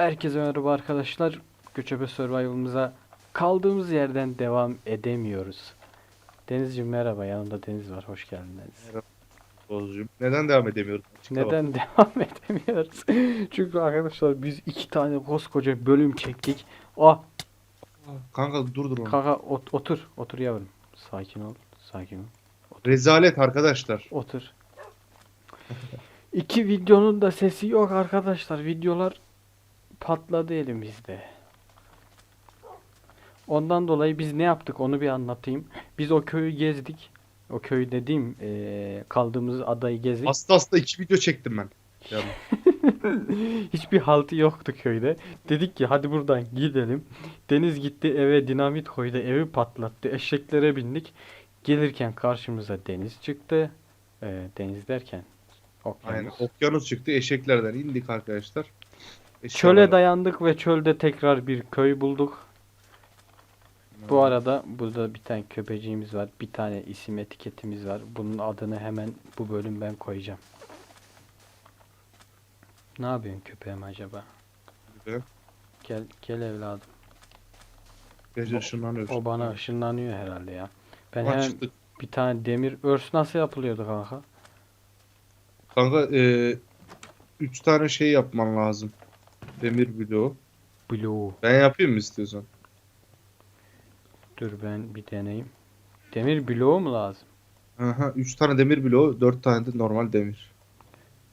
Herkese merhaba arkadaşlar. Göçebe Survival'ımıza kaldığımız yerden devam edemiyoruz. Denizciğim merhaba. Yanımda Deniz var. Hoş geldin Deniz. Oğuzcuğum. Neden devam edemiyoruz? Açıkla bak. Neden devam edemiyoruz? Çünkü arkadaşlar biz iki tane koskoca bölüm çektik. Ah Kanka durdur onu. kaka ot- otur. Otur yavrum. Sakin ol. Sakin ol. Rezalet arkadaşlar. Otur. İki videonun da sesi yok arkadaşlar. Videolar patladı elimizde. Ondan dolayı biz ne yaptık onu bir anlatayım. Biz o köyü gezdik. O köy dediğim eee, kaldığımız adayı gezdik. Hasta hasta iki video çektim ben. Yani Hiçbir haltı yoktu köyde. Dedik ki hadi buradan gidelim. Deniz gitti eve dinamit koydu. Evi patlattı. Eşeklere bindik. Gelirken karşımıza deniz çıktı. Eee, deniz derken okyanus. aynen. Okyanus çıktı. Eşeklerden indik arkadaşlar. Çöle dayandık ve çölde tekrar bir köy bulduk. Bu arada burada bir tane köpeciğimiz var. Bir tane isim etiketimiz var. Bunun adını hemen bu bölüm ben koyacağım. Ne yapıyorsun köpeğim acaba? Gibi. Gel gel evladım. Gece ışınlanıyor. O bana ışınlanıyor herhalde ya. Ben Ulan hemen çıktık. bir tane demir örs nasıl yapılıyordu kanka? Kanka e, üç tane şey yapman lazım. Demir bloğu. Blue. Ben yapayım mı istiyorsan? Dur ben bir deneyeyim. Demir bloğu mu lazım? Aha, üç tane demir bloğu, dört tane de normal demir.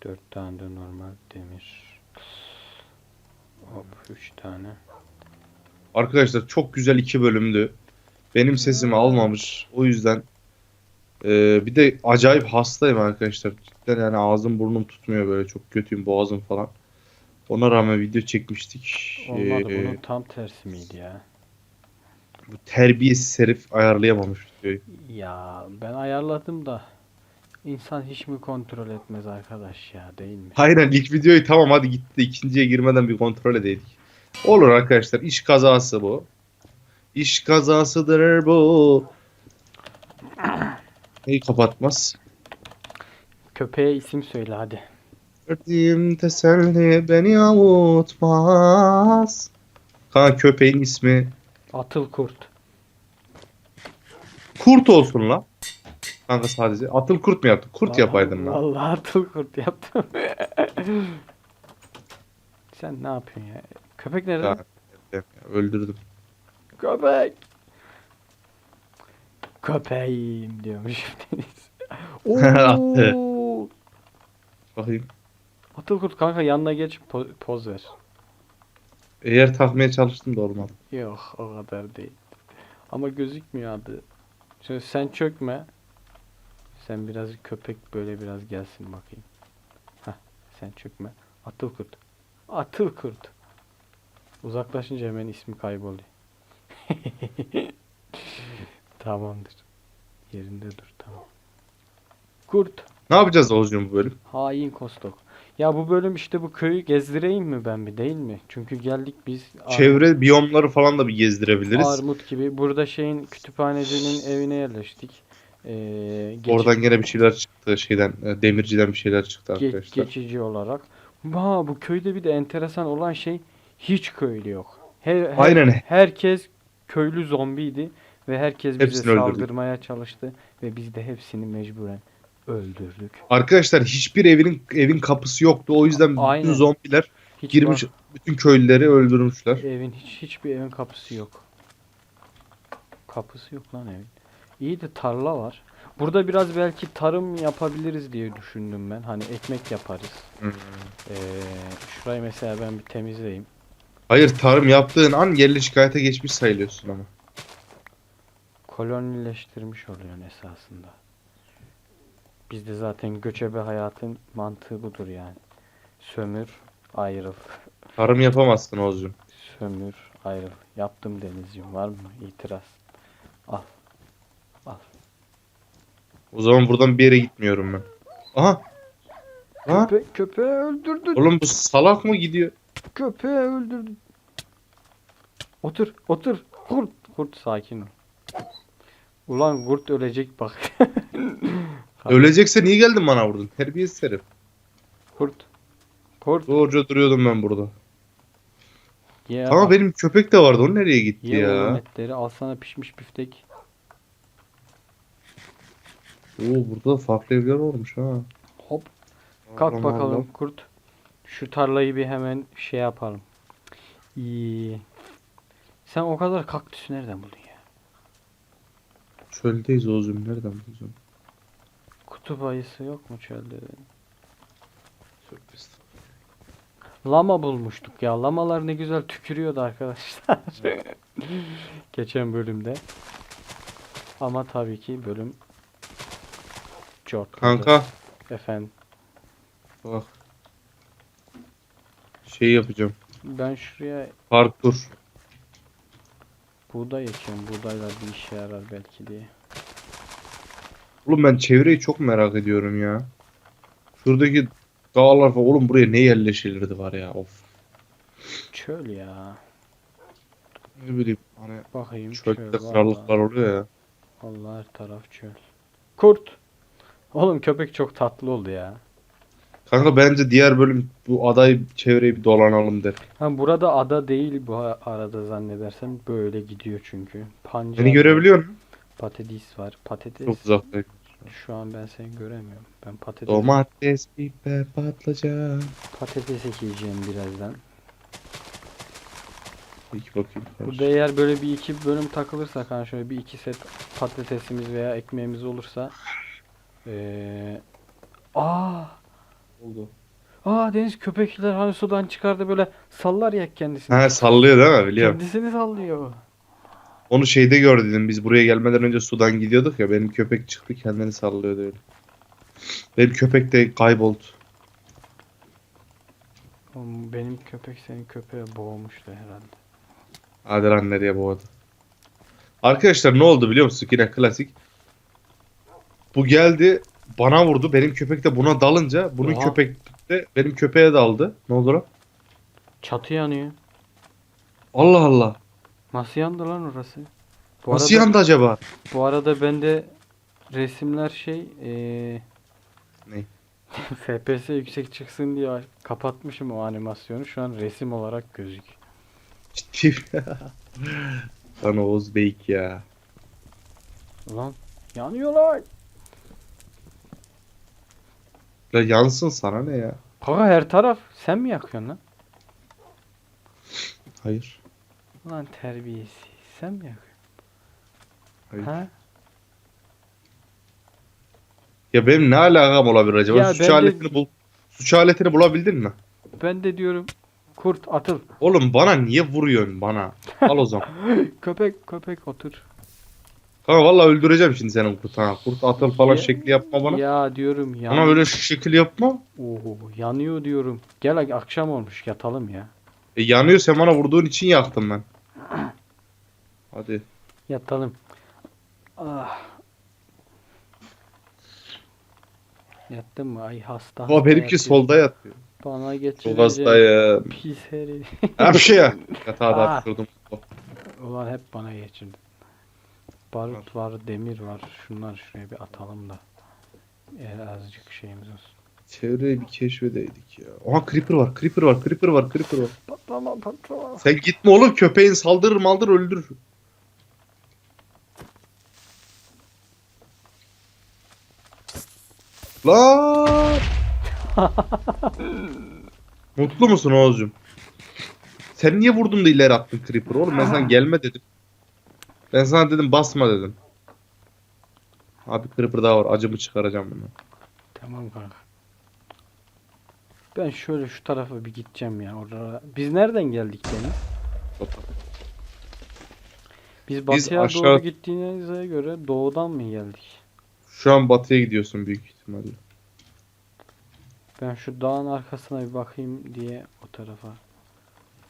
Dört tane de normal demir. Hop üç tane. Arkadaşlar çok güzel iki bölümdü. Benim sesimi almamış. O yüzden e, bir de acayip hastayım arkadaşlar. Cidden yani ağzım burnum tutmuyor böyle çok kötüyüm boğazım falan. Ona rağmen video çekmiştik. Olmadı Ee, bunun tam tersi miydi ya? bu terbiyesiz herif ayarlayamamış videoyu. Ya ben ayarladım da insan hiç mi kontrol etmez arkadaş ya değil mi? Aynen ilk videoyu tamam hadi gitti. ikinciye girmeden bir kontrol edeydik. Olur arkadaşlar iş kazası bu. İş kazasıdır bu. Neyi kapatmaz? Köpeğe isim söyle hadi. Verdiğim teselli beni avutmaz. Kanka köpeğin ismi Atıl kurt. Kurt olsun la. Kanka sadece. Atıl kurt mu yaptın? Kurt Vallahi- yapaydın lan. Vallahi atıl kurt yaptım. Sen ne yapıyorsun ya? Köpek nerede? Ya, ya, öldürdüm. Köpek. Köpeğim diyormuş Deniz. Oo! Bakayım. Atıl kurt kanka yanına geç po- poz ver. Eğer takmaya çalıştım da olmadı. Yok o kadar değil. Ama gözükmüyor adı. Şimdi sen çökme. Sen biraz köpek böyle biraz gelsin bakayım. Heh, sen çökme. Atıl kurt. Atıl kurt. Uzaklaşınca hemen ismi kayboluyor. Tamamdır. Yerinde dur tamam. Kurt. Ne yapacağız Oğuzcuğum bu bölüm? Hain Kostok. Ya bu bölüm işte bu köyü gezdireyim mi ben bir değil mi? Çünkü geldik biz Çevre biyomları falan da bir gezdirebiliriz. Armut gibi. Burada şeyin kütüphanecinin evine yerleştik. Ee, geçi- Oradan gene bir şeyler çıktı şeyden e, demirciden bir şeyler çıktı ge- arkadaşlar. geçici olarak. Ha bu köyde bir de enteresan olan şey hiç köylü yok. Her, her- Aynen. Herkes köylü zombiydi ve herkes bize Hepsini öldürdük. saldırmaya çalıştı ve biz de hepsini mecburen öldürdük. Arkadaşlar hiçbir evinin evin kapısı yoktu. O yüzden bütün Aynen. zombiler Hiç girmiş bak- bütün köylüleri öldürmüşler. evin hiç hiçbir evin kapısı yok. Kapısı yok lan evin. İyi de tarla var. Burada biraz belki tarım yapabiliriz diye düşündüm ben. Hani ekmek yaparız. Hmm. Ee, şurayı mesela ben bir temizleyeyim. Hayır tarım yaptığın an yerli şikayete geçmiş sayılıyorsun ama. Kolonileştirmiş oluyorsun esasında. Bizde zaten göçebe hayatın mantığı budur yani. Sömür, ayrıl. Tarım yapamazsın Oğuzcuğum. Sömür, ayrıl. Yaptım Denizciğim. Var mı itiraz? Al. Al. O zaman buradan bir yere gitmiyorum ben. Aha. Ha? Köpe köpeği öldürdün. Oğlum bu salak mı gidiyor? Köpeği öldürdün. Otur, otur. Kurt, kurt sakin ol. Ulan kurt ölecek bak. Ölecekse niye geldin bana vurdun? Terbiyesiz herif. Kurt. Kurt. Doğruca duruyordum ben burada. Ye, Ama benim köpek de vardı. O nereye gitti ye ya? etleri. Al sana pişmiş biftek. Oo burada da farklı evler olmuş ha. Hop. Kalk Allah bakalım Allah. kurt. Şu tarlayı bir hemen şey yapalım. İyi. Sen o kadar kaktüsü nereden buldun ya? Çöldeyiz Oğuz'um. Nereden bulacağım? Kutup ayısı yok mu çölde? Estağfurullah. Lama bulmuştuk ya. Lamalar ne güzel tükürüyordu arkadaşlar. Geçen bölümde. Ama tabii ki bölüm çok Kanka Efendim. bak. Şey yapacağım. Ben şuraya Parkur. buğday ekeyim. Buğdaylar bir işe yarar belki diye. Oğlum ben çevreyi çok merak ediyorum ya. Şuradaki dağlar falan. Oğlum buraya ne yerleşilirdi var ya. Of. Çöl ya. Ne bileyim hani Bakayım çölde çöl. krallıklar oluyor ya. Allah her taraf çöl. Kurt. Oğlum köpek çok tatlı oldu ya. Kanka bence diğer bölüm bu adayı çevreyi bir dolanalım der. Ha burada ada değil bu arada zannedersem böyle gidiyor çünkü. Pancar Beni görebiliyor musun? Patates var. Patates. Çok uzakta. Şu an ben seni göremiyorum. Ben patates Domates, biber, patlıcan. patates ekeceğim birazdan. İlk bakayım. Burada eğer böyle bir iki bölüm takılırsak hani şöyle bir iki set patatesimiz veya ekmeğimiz olursa eee Aa! oldu. Aa deniz köpekler hani sudan çıkardı böyle sallar ya kendisini. Ha sallıyor değil mi? Biliyorum. Kendisini sallıyor. Onu şeyde gördüm. Biz buraya gelmeden önce sudan gidiyorduk ya. Benim köpek çıktı kendini sallıyordu öyle. Benim köpek de kayboldu. Oğlum Benim köpek senin köpeğe boğmuştu herhalde. Hadi lan nereye boğdu. Arkadaşlar ne oldu biliyor musun? Yine klasik. Bu geldi bana vurdu. Benim köpek de buna dalınca bunun Oha. köpek de benim köpeğe daldı. Ne oldu lan? Çatı yanıyor. Allah Allah. Nasıl yandı lan orası? Bu Nasıl arada, yandı acaba? Bu arada bende resimler şey eee Ne? FPS yüksek çıksın diye kapatmışım o animasyonu. Şu an resim olarak gözük. Ciddi. Lan Oğuz Beyik ya. Ulan yanıyorlar. Ya yansın sana ne ya? Kaka her taraf. Sen mi yakıyorsun lan? Hayır. Ulan terbiyesiz. Sen mi yakıyorsun? Hayır. Ha? Ya benim ne alakam olabilir acaba? Ya suç ben de- aletini bul. Suç aletini bulabildin mi? Ben de diyorum kurt atıl. Oğlum bana niye vuruyorsun bana? Al o zaman. Köpek köpek otur. Kanka vallahi öldüreceğim şimdi senin kurt ha. Kurt atıl falan Ya- şekli yapma bana. Ya diyorum yan... Bana öyle şekil yapma. Oo, yanıyor diyorum. Gel akşam olmuş yatalım ya. E, yanıyor sen bana vurduğun için yaktım ben. Hadi. Yatalım. Ah. Yattın mı? Ay hasta. Ama hasta benimki yatıyor. solda yatıyor. Bana Çok geçirecek. hastayım. Pis herif. Bir şey ya. Yatağa da Ah. Ulan hep bana geçirdi. Barut var, demir var. Şunlar şuraya bir atalım da. Eğer azıcık şeyimiz olsun. Çevreyi bir keşfedeydik ya. Aha creeper var, creeper var, creeper var, creeper var. Patlama patlama. Sen gitme oğlum köpeğin saldırır maldır öldürür. Lan! Mutlu musun Oğuzcum? Sen niye vurdun da ileri attın Creeper oğlum? Ben sana gelme dedim. Ben sana dedim basma dedim. Abi Creeper daha var. Acımı çıkaracağım bunu. Tamam kanka. Ben şöyle şu tarafa bir gideceğim ya. Orada. Biz nereden geldik Deniz? Biz batıya aşağı- doğru gittiğinize göre doğudan mı geldik? Şu an batıya gidiyorsun büyük ihtimalle. Ben şu dağın arkasına bir bakayım diye o tarafa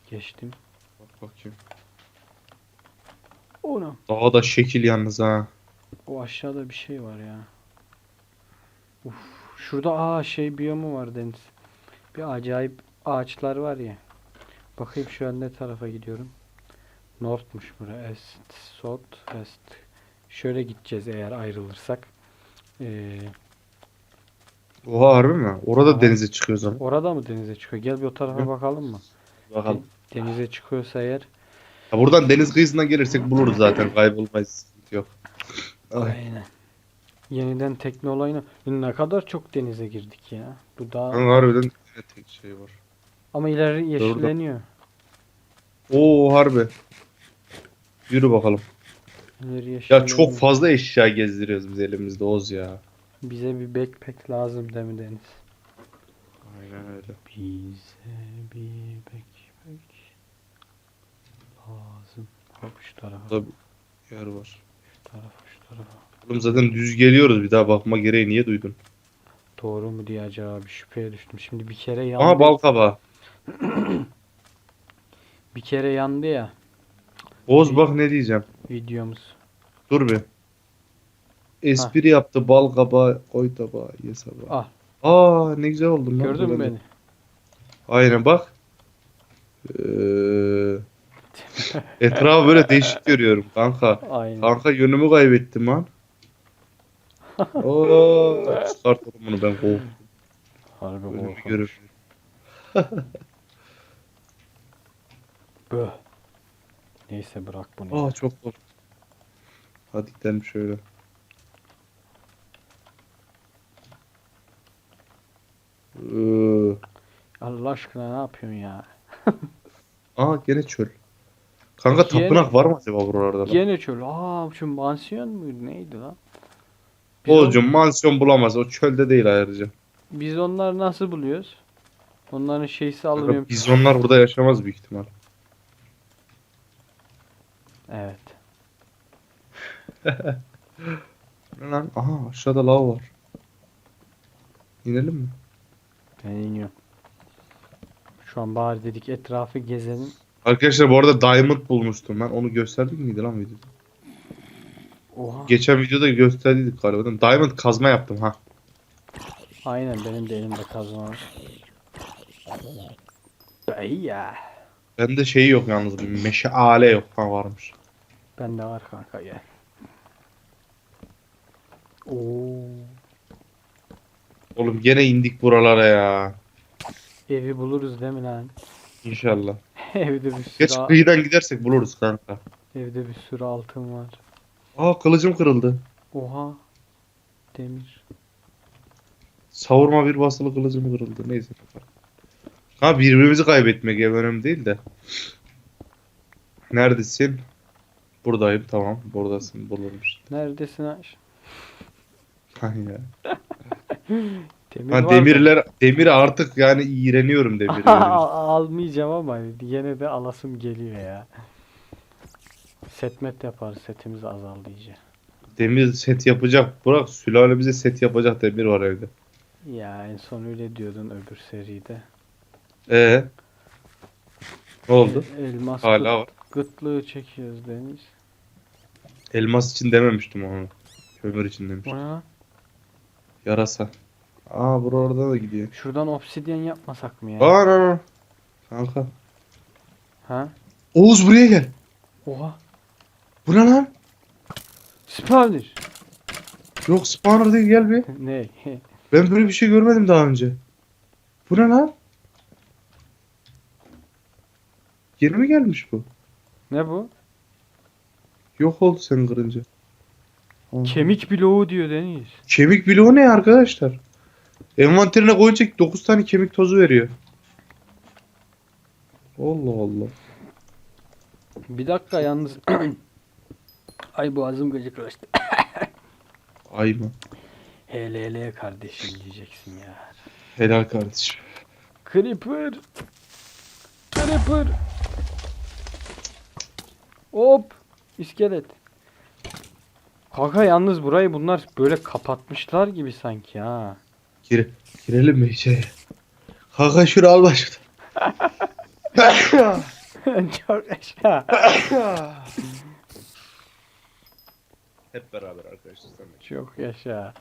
geçtim. Bak bakayım. Ona. Daha da şekil yalnız ha. O aşağıda bir şey var ya. Uf, şurada aa şey biyomu var Deniz. Bir acayip ağaçlar var ya. Bakayım şu an ne tarafa gidiyorum. North'muş bura. Est, South, West. Şöyle gideceğiz eğer ayrılırsak. Ee, Oha harbi mi? Orada Aha. denize çıkıyor zaman. orada mı denize çıkıyor? Gel bir o tarafa Hı. bakalım mı? Bakalım. Denize çıkıyorsa eğer. Ha, buradan deniz kıyısından gelirsek buluruz zaten. Kaybolmayız. Sıkıntı yok. Ay. Aynen. Yeniden tekne olayına. Ne kadar çok denize girdik ya. Bu daha Kanka harbiden yine tek şey var. ama ileri yeşilleniyor. Oo harbi. Yürü bakalım. İleri Ya yeşilleniyor. çok fazla eşya gezdiriyoruz biz elimizde Oz ya. Bize bir backpack lazım değil mi Deniz? Aynen öyle. Bize bir backpack lazım. Hop şu tarafa, bir yer var. şu tarafa, şu tarafa. Oğlum zaten düz geliyoruz bir daha bakma gereği niye duydun? Doğru mu diye acaba bir şüpheye düştüm. Şimdi bir kere yandı. Aha bal kabağı. Bir kere yandı ya Oz bak ne diyeceğim. videomuz. Dur bir. Espri yaptı bal kabağı koy tabağa ye sabah. Ah Aa ne güzel oldum lan. gördün mü beni? Aynen bak. Ee, etrafı böyle değişik görüyorum kanka. Aynen. Kanka yönümü kaybettim lan. Oo, çıkartalım bunu ben korktum. Harbi Önümü korkunç. görüp. Böh. Neyse bırak bunu. Aa çok korktum. Hadi gidelim şöyle. Ee, Allah aşkına ne yapıyorsun ya? aa gene çöl. Kanka Gene- tapınak var mı acaba buralarda? lan? Gene çöl. Aa şu mansiyon muydu neydi lan? Biz, Oğuzcum mansiyon bulamaz. O çölde değil ayrıca. biz onları nasıl buluyoruz? Onların şeysi alınıyor. Bizonlar burada yaşamaz büyük ihtimal. Evet. Lan? Aha aşağıda lav var. İnelim mi? Ben iniyorum. Şu an bari dedik etrafı gezelim. Arkadaşlar bu arada diamond bulmuştum ben. Onu gösterdik miydi lan videoda? Oha. Geçen videoda gösterdiydik galiba. Diamond kazma yaptım ha. Aynen benim de elimde kazma var. Bey ya. Bende şeyi yok yalnız. Bir meşale yok. Ha varmış. Bende var kanka gel. Oo. Oğlum gene indik buralara ya. Evi buluruz değil mi lan? İnşallah. evde bir sürü Geç kıyıdan gidersek buluruz kanka. evde bir sürü altın var. Aa kılıcım kırıldı. Oha. Demir. Savurma bir basılı kılıcım kırıldı. Neyse. Ha birbirimizi kaybetmek ev önemli değil de. Neredesin? Buradayım tamam. Buradasın bulurmuş. Neredesin Aş? Ha ya. Demir Ha var da- demirler demiri artık yani iğreniyorum demiri. Al- Almayacağım ama yine de alasım geliyor ya. Setmet yaparız. Setimiz azaldı iyice. demir set yapacak. Burak sülale bize set yapacak demir var evde. Ya en son öyle diyordun öbür seride. Ee? Ne oldu? El- elmas Hala var. gıtlığı çekiyoruz Deniz. Elmas için dememiştim onu. Kömür için O demiştim. ne lan? Yarasa. Aa buralarda da gidiyor. Şuradan obsidyen yapmasak mı ya? Aa no, no. Kanka. Ha? Oğuz buraya gel. Oha. Bu ne lan? Spawner. Yok spawner değil gel bir. ne? Ben böyle bir şey görmedim daha önce. Bu ne lan? Yeni mi gelmiş bu? ne bu? Yok oldu sen kırınca. Kemik bloğu diyor Deniz. Kemik bloğu ne arkadaşlar? Envanterine koyunca 9 tane kemik tozu veriyor. Allah Allah. Bir dakika yalnız. Ay boğazım gıcıklaştı. Ay mı? HLL kardeşim diyeceksin ya. Helal kardeşim. Creeper. Creeper. Hop. İskelet. Kanka yalnız burayı bunlar böyle kapatmışlar gibi sanki ha. Gir, girelim mi içeri? Kanka şunu al başımdan. Çok aşağı. Hep beraber arkadaşlar sen Çok yaşa.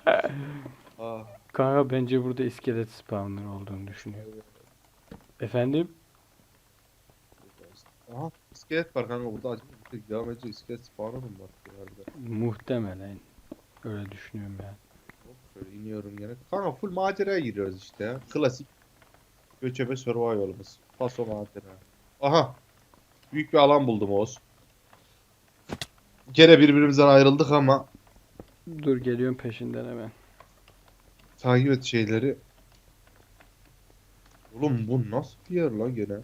Aa, Kanka bence burada iskelet spawner olduğunu düşünüyorum. Efendim? Aha iskelet var kanka burada acaba tek devam edecek iskelet spawn'ı mı var herhalde? Muhtemelen. Öyle düşünüyorum ya. Hop, Şöyle iniyorum gene. Kanka full maceraya giriyoruz işte ya. Klasik göçebe survival'ımız. Paso macera. Aha. Büyük bir alan buldum Oğuz. Gene birbirimizden ayrıldık ama Dur geliyorum peşinden hemen. takip et şeyleri. Oğlum bu nasıl bir yer lan gene?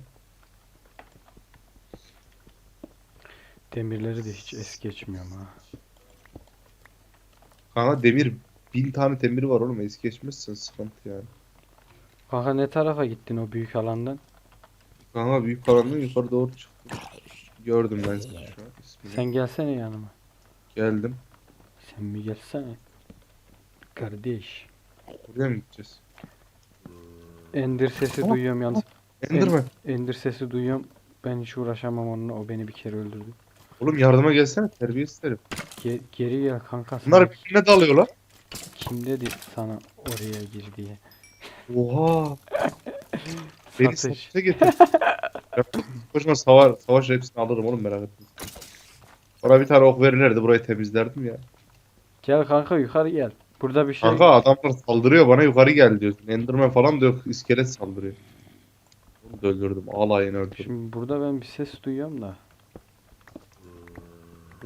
Demirleri de hiç es geçmiyorum ha. Kanka demir bin tane demir var oğlum es geçmezsen sıkıntı yani. Kanka ne tarafa gittin o büyük alandan? Kanka büyük karanlığı yukarı doğru çıktı. Gördüm ben seni şu an. ismini. Sen gelsene yanıma. Geldim. Sen bir gelsene. Kardeş. Buraya mı gideceğiz? Ender sesi Ama- duyuyorum yalnız. Enderman. Ender sesi duyuyorum. Ben hiç uğraşamam onunla. O beni bir kere öldürdü. Oğlum yardıma gelsene terbiyesiz herif. Ge- geri gel kanka. sana Bunlar birbirine dalıyorlar. Kim dedi sana oraya gir diye. Oha. Beni Satış. satışa getir. Koşma savaş, savaş hepsini alırım oğlum merak etme. Bana bir tane ok verirlerdi burayı temizlerdim ya. Gel kanka yukarı gel. Burada bir şey. Kanka adamlar saldırıyor bana yukarı gel diyorsun. Enderman falan da yok iskelet saldırıyor. Onu da öldürdüm. Alayını öldürdüm. Şimdi burada ben bir ses duyuyorum da.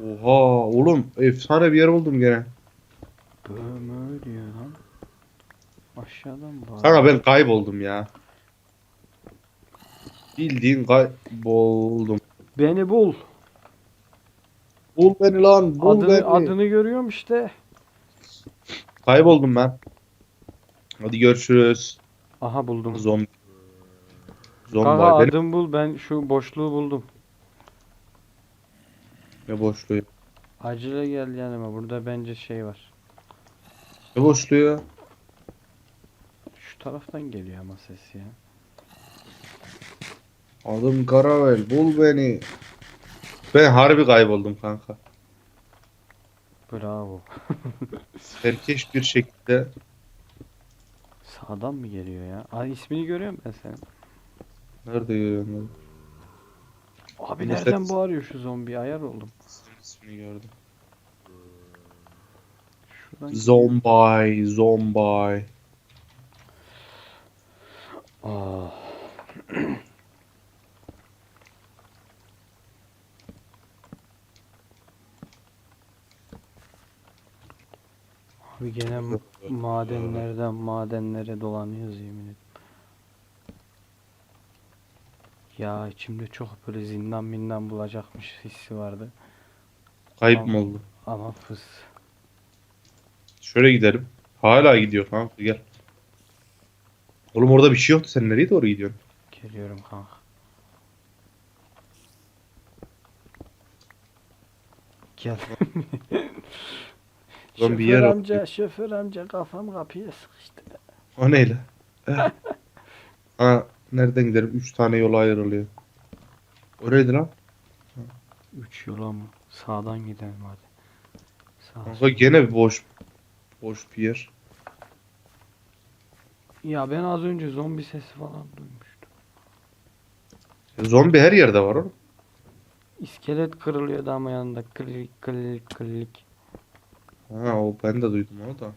Oha oğlum efsane bir yer buldum gene. Böyle lan. Aşağıdan bağır. Kanka ben kayboldum ya. Bildiğin kayboldum. Beni bul. Bul beni lan bul Adını, beni. adını görüyorum işte. Kayboldum ben. Hadi görüşürüz. Aha buldum. Zombi. Zombi. Kanka Benim adını bul ben şu boşluğu buldum. ne boşluğu? Acele gel yanıma. Burada bence şey var. Ne boşluğu? Şu taraftan geliyor ama ses ya. Adım Karavel. Bul beni. Ben harbi kayboldum kanka. Bravo. Serkeş bir şekilde. Sağdan mı geliyor ya? Ay ismini görüyorum ben senin. Nerede görüyorsun lan? Abi Yine nereden bağırıyor şu zombi? Ayar oldum. Senin ismini gördüm. Şuradan Zombie. Zombie. Aa. Abi gene madenlerden madenlere dolanıyoruz yemin ederim. Ya içimde çok böyle zindan mindan bulacakmış hissi vardı. Kayıp mı oldu? Ama fıs. Şöyle gidelim. Hala gidiyor kanka gel. Oğlum orada bir şey yoktu. Sen nereye doğru gidiyorsun? Geliyorum kanka. Gel. Lan bir şoför yer amca, atıyor. şoför amca kafam kapıya sıkıştı. O neyle? ha nereden gidelim? Üç tane yola ayrılıyor. Oraydı lan. Üç yola mı? Sağdan gidelim hadi. Sağ. Kanka gene bir boş boş bir yer. Ya ben az önce zombi sesi falan duymuştum. Zombi her yerde var oğlum. İskelet kırılıyordu ama yanında klik klik klik. Ha o ben de duydum onu da.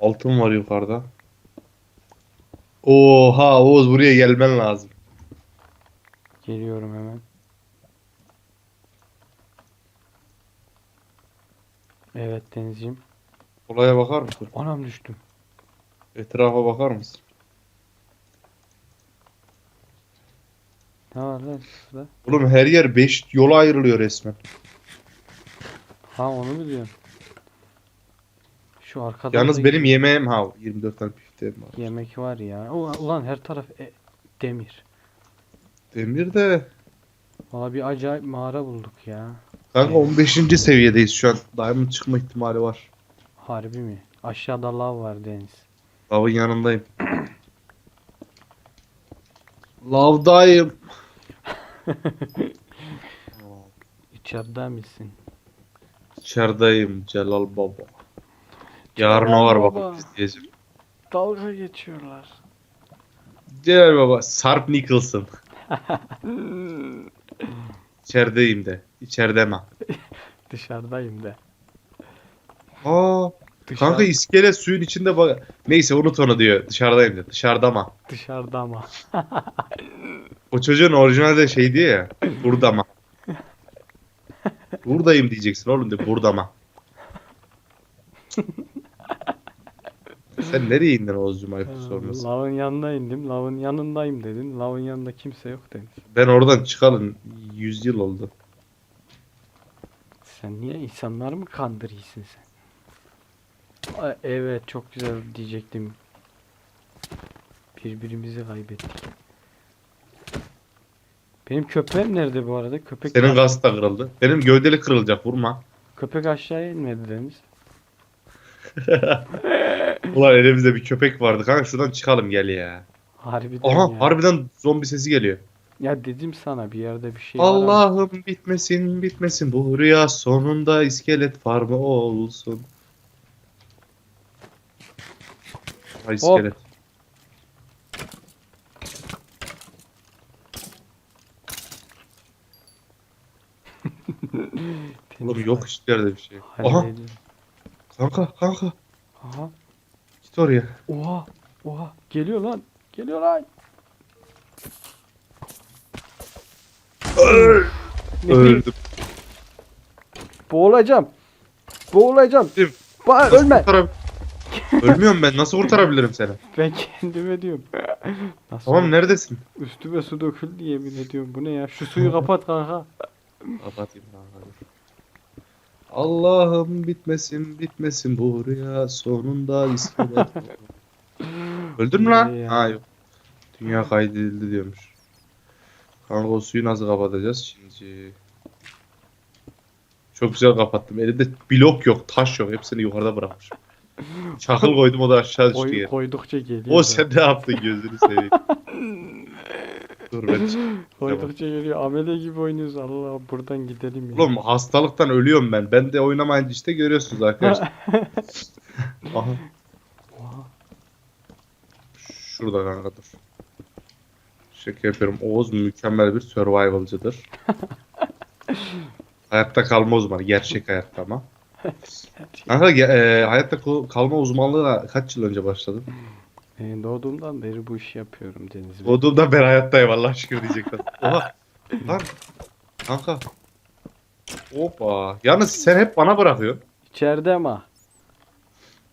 Altın var yukarıda. Oha Oğuz buraya gelmen lazım. Geliyorum hemen. Evet Denizciğim. Olaya bakar mısın? Anam düştüm. Etrafa bakar mısın? Ne var lan şurada? Oğlum her yer 5 yola ayrılıyor resmen. Ha onu mu diyorsun? Şu arkada Yalnız da benim yemeğim ha 24 tane pifteğim var. yemek var ya. Ulan, ulan her taraf e- demir. Demir de Valla bir acayip mağara bulduk ya. kanka 15. seviyedeyiz şu an. Diamond çıkma ihtimali var. Harbi mi? Aşağıda lav var Deniz. Lavın yanındayım. Lavdayım. İçeride misin? İçerideyim Celal Baba. Yarın o var Baba. bakın izleyeceğim. Dalga geçiyorlar. Celal Baba. Sarp Nicholson. İçerideyim de. İçeride mi? Dışarıdayım de. Aa, Dışarı, kanka iskelet suyun içinde bak. Neyse unut onu diyor. Dışarıdayım de. Dışarıda mı? dışarıda ama. O çocuğun orijinalde şey diye ya. Burada mı? Buradayım diyeceksin oğlum de burada mı? Sen nereye indin Oğuzcum ayıp sorması? Lavın yanına indim. Lavın yanındayım dedin. Lavın yanında kimse yok dedin. Ben oradan çıkalım 100 yıl oldu. Sen niye insanları mı kandırıyorsun sen? Evet çok güzel diyecektim. Birbirimizi kaybettik. Benim köpeğim nerede bu arada? Köpek Senin gaz da kırıldı. Benim gövdeli kırılacak vurma. köpek aşağıya inmedi Deniz. Ulan elimizde bir köpek vardı kanka şuradan çıkalım gel ya. Harbiden Aha ya. harbiden zombi sesi geliyor. Ya dedim sana bir yerde bir şey var ama- Allah'ım bitmesin bitmesin bu rüya sonunda iskelet farmı olsun. Ay iskelet. Deniz Oğlum yok hiçbir yerde bir şey. Aha hallediyorum. kanka kanka Aha. Oraya. Oha. Oha. Geliyor lan. Geliyor lan. Öldüm. Boğulacağım. Boğulacağım. Kim? Ba Nasıl ölme. kurtarab- Ölmüyorum ben nasıl kurtarabilirim seni? Ben kendime diyorum. Nasıl Tamam neredesin? Üstüme su döküldü yemin ediyorum. Bu ne ya? Şu suyu kapat kanka. Kapatayım. Allah'ım bitmesin bitmesin bu rüya sonunda iskelet. Öldün mü lan? Ya? Ha yok. Dünya kaydedildi diyormuş. Kanka o suyu nasıl kapatacağız şimdi? Çok güzel kapattım. Elimde blok yok, taş yok. Hepsini yukarıda bırakmışım. Çakıl koydum o da aşağı düştü Koy, yere. koydukça geliyor. O sen ne yaptın gözünü seveyim. Dur ben Koydukça geliyor. Amele gibi oynuyoruz. Allah buradan gidelim ya. Oğlum hastalıktan ölüyorum ben. Ben de oynamayınca işte görüyorsunuz arkadaşlar. Aha. Şurada kanka dur. Şaka yapıyorum. Oğuz mükemmel bir survivalcıdır. hayatta kalma uzmanı. Gerçek hayatta ama. Kanka e, hayatta kalma uzmanlığına kaç yıl önce başladın? Ee, doğduğumdan beri bu işi yapıyorum Deniz Bey. Doğduğumda ben hayattayım Allah şükür diyecekler. Oha. Lan. Kanka. Hoppa. Yalnız sen hep bana bırakıyorsun. İçeride ama.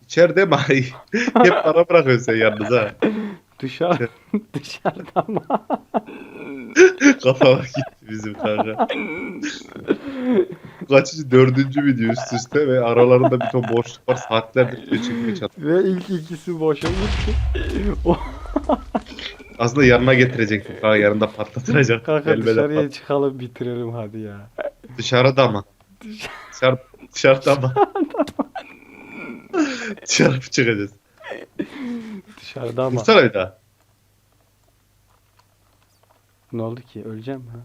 İçeride mi? hep bana bırakıyorsun sen yalnız ha. Dışarı, dışarıda ama. Kafama gitti bizim kanka. Kaçıncı dördüncü video üst üste ve aralarında bir ton boşluk var. Saatlerdir video çekmeye. Ve ilk ikisi boşa gitti. Aslında yanına getirecektim. Kanka yanında patlatacak. kanka Elbette dışarıya pat- çıkalım bitirelim hadi ya. Dışarıda mı? Dışarı, dışarıda mı? Dışarı çıkacağız? Dışarıda ama. Vursana bir daha. Ne oldu ki? Öleceğim ha.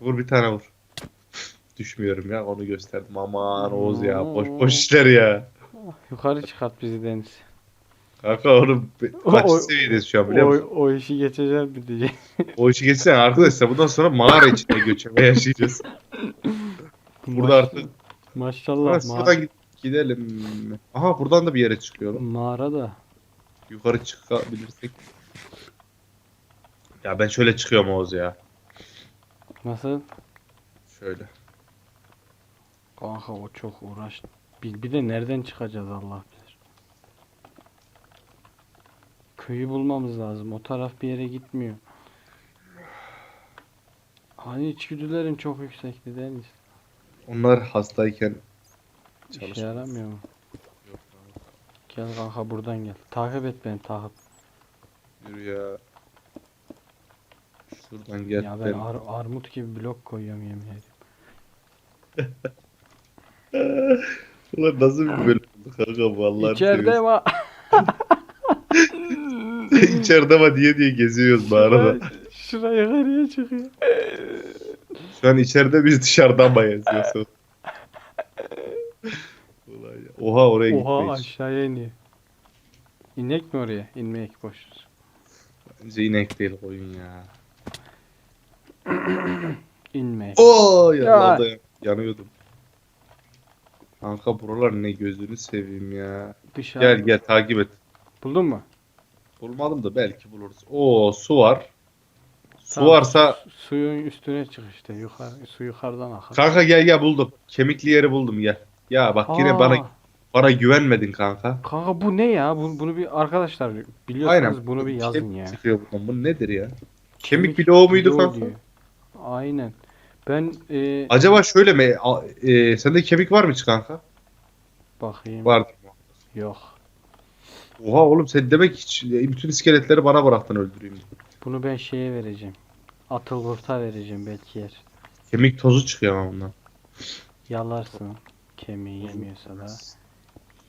Vur bir tane vur. Düşmüyorum ya onu gösterdim. Aman Oğuz ya. Boş boş işler ya. Yukarı çıkart bizi Deniz. Kanka oğlum kaç o- seviyedeyiz şu an biliyor O, musun? o işi geçeceğim mi diyecek. O işi geçsen arkadaşlar bundan sonra mağara içinde göçebe yaşayacağız. Burada Maş- artık Maşallah. Ha, ma- şuradan gidelim. Aha buradan da bir yere çıkıyor. lan. mağara da. Yukarı çıkabilirsek. Ya ben şöyle çıkıyorum Oğuz ya. Nasıl? Şöyle. Kanka o çok uğraş. Bir, bir de nereden çıkacağız Allah bilir. Köyü bulmamız lazım. O taraf bir yere gitmiyor. Hani içgüdülerin çok yüksekti Deniz. Onlar hastayken İşe çalışmıyor. yaramıyor mu? Yok, Gel kanka buradan gel. Takip et beni takip. Yürü ya. Şuradan gel. Ya ben ar- armut gibi blok koyuyorum yemin ediyorum. Ulan nasıl bir bölüm oldu kanka bu Allah'ını İçeride ama. İçeride ama diye diye geziyoruz bu arada. Şuraya yukarıya çıkıyor. Şu an içeride biz dışarıdan mı geziyoruz? Ulan ya. Oha oraya Oha gitmeyiz. aşağıya iniyor. İnek mi oraya? İnmeyek boş. ver. Bence inek değil koyun ya. İnmeyek. Oo ya, Ya. yanıyordum. Kanka buralar ne gözünü seveyim ya. Dışarı. Gel gel takip et. Buldun mu? Bulmadım da belki buluruz. Oo su var. Su Tamam, varsa su- suyun üstüne çık işte. Yukarı, su yukarıdan akar. kanka gel gel buldum. Kemikli yeri buldum gel. Ya bak yine Aa, bana bana güvenmedin kanka. Kanka bu ne ya? Bunu, bunu bir arkadaşlar biliyorsanız Aynen. bunu bir yazın ya. Çıkıyor buradan. Bu nedir ya? Kemik bloğu muydu kanka? diyor. Aynen. Ben e, Acaba şöyle mi? A- E, sende kemik var mı hiç kanka? bakayım. Vardır. Yok. Oha oğlum sen demek hiç bütün iskeletleri bana bıraktın öldüreyim. diye. Bunu ben şeye vereceğim. Atıl kurta vereceğim belki yer. Kemik tozu çıkıyor ama bundan. Yalarsın. Kemiği yemiyorsa da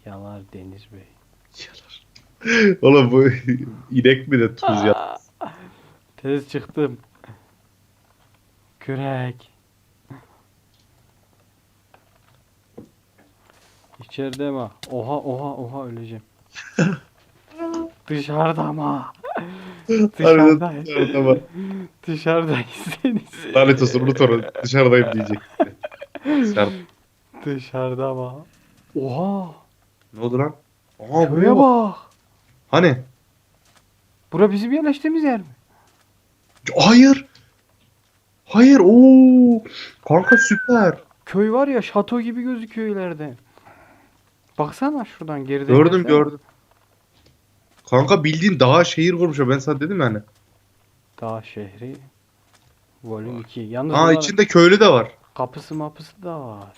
yalar Deniz Bey. Oğlum bu inek mi de tuz ya? Tez çıktım. Kürek. İçeride mi? Oha oha oha öleceğim. Dışarıda mı? Dışarıdayız. Tamam. Dışarıdayız Deniz. Lanet olsun unut onu. Dışarıdayım diyecek. Dışarıda. Dışarıda mı? Oha. Ne oldu lan? Aa Köye buraya bak. bak. Hani? Bura bizim yerleştiğimiz yer mi? Hayır. Hayır. Oo. Kanka süper. Köy var ya şato gibi gözüküyor ileride. Baksana şuradan geride. Gördüm gelsene. gördüm. Kanka bildiğin daha şehir kurmuşlar. Ben sana dedim yani. Dağ şehri. Volüm 2. Yalnız Aa bunların içinde köylü de var. kapısı mapısı da var.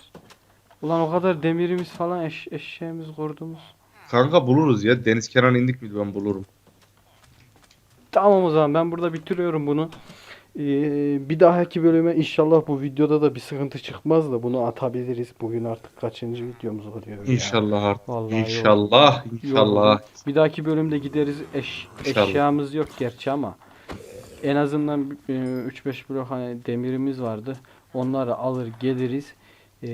Ulan o kadar demirimiz falan eş, eşeğimiz kurdumuz. Kanka buluruz ya. Deniz kenarına indik miydi ben bulurum. Tamam o zaman ben burada bitiriyorum bunu. Ee, bir dahaki bölüme inşallah bu videoda da bir sıkıntı çıkmaz da bunu atabiliriz. Bugün artık kaçıncı videomuz oluyor ya. İnşallah artık. Vallahi İnşallah. İnşallah. Bir dahaki bölümde gideriz. Eş, İnşallah. eşyamız yok gerçi ama en azından e, 3-5 blok hani demirimiz vardı. Onları alır geliriz. E,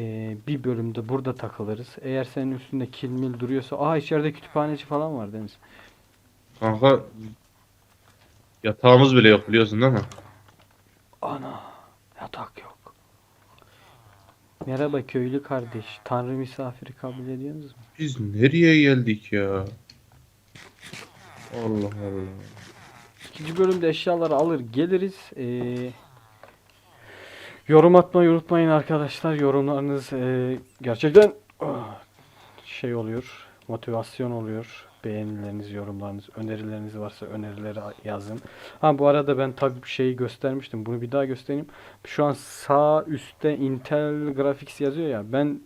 bir bölümde burada takılırız. Eğer senin üstünde kilmil duruyorsa aa içeride kütüphaneci falan var Deniz. Kanka yatağımız bile yok biliyorsun değil mi? Ana yatak yok. Merhaba köylü kardeş. Tanrı misafiri kabul ediyorsunuz mu? Biz nereye geldik ya? Allah Allah. İkinci bölümde eşyaları alır geliriz. Ee, yorum atmayı unutmayın arkadaşlar. Yorumlarınız ee, gerçekten ah, şey oluyor. Motivasyon oluyor. Beğenileriniz, yorumlarınız, önerileriniz varsa önerileri yazın. Ha bu arada ben tabii bir şeyi göstermiştim. Bunu bir daha göstereyim. Şu an sağ üstte Intel Graphics yazıyor ya. Ben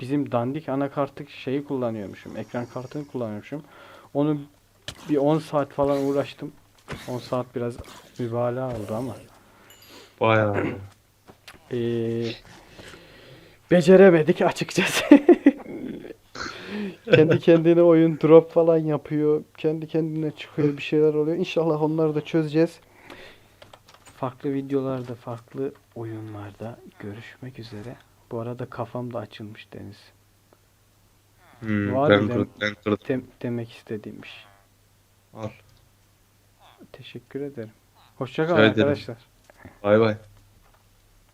bizim dandik anakartı şeyi kullanıyormuşum. Ekran kartını kullanıyormuşum. Onu bir 10 saat falan uğraştım. 10 saat biraz mübalağa oldu ama. Bayağı. Ee, beceremedik açıkçası. kendi kendine oyun drop falan yapıyor. Kendi kendine çıkıyor bir şeyler oluyor. İnşallah onları da çözeceğiz. Farklı videolarda, farklı oyunlarda görüşmek üzere. Bu arada kafam da açılmış Deniz. Hmm, Var ben, kırdım, ben kırdım. Dem- demek istediğimmiş. Al. Teşekkür ederim. Hoşça kalın Rica ederim. arkadaşlar. Bay bay.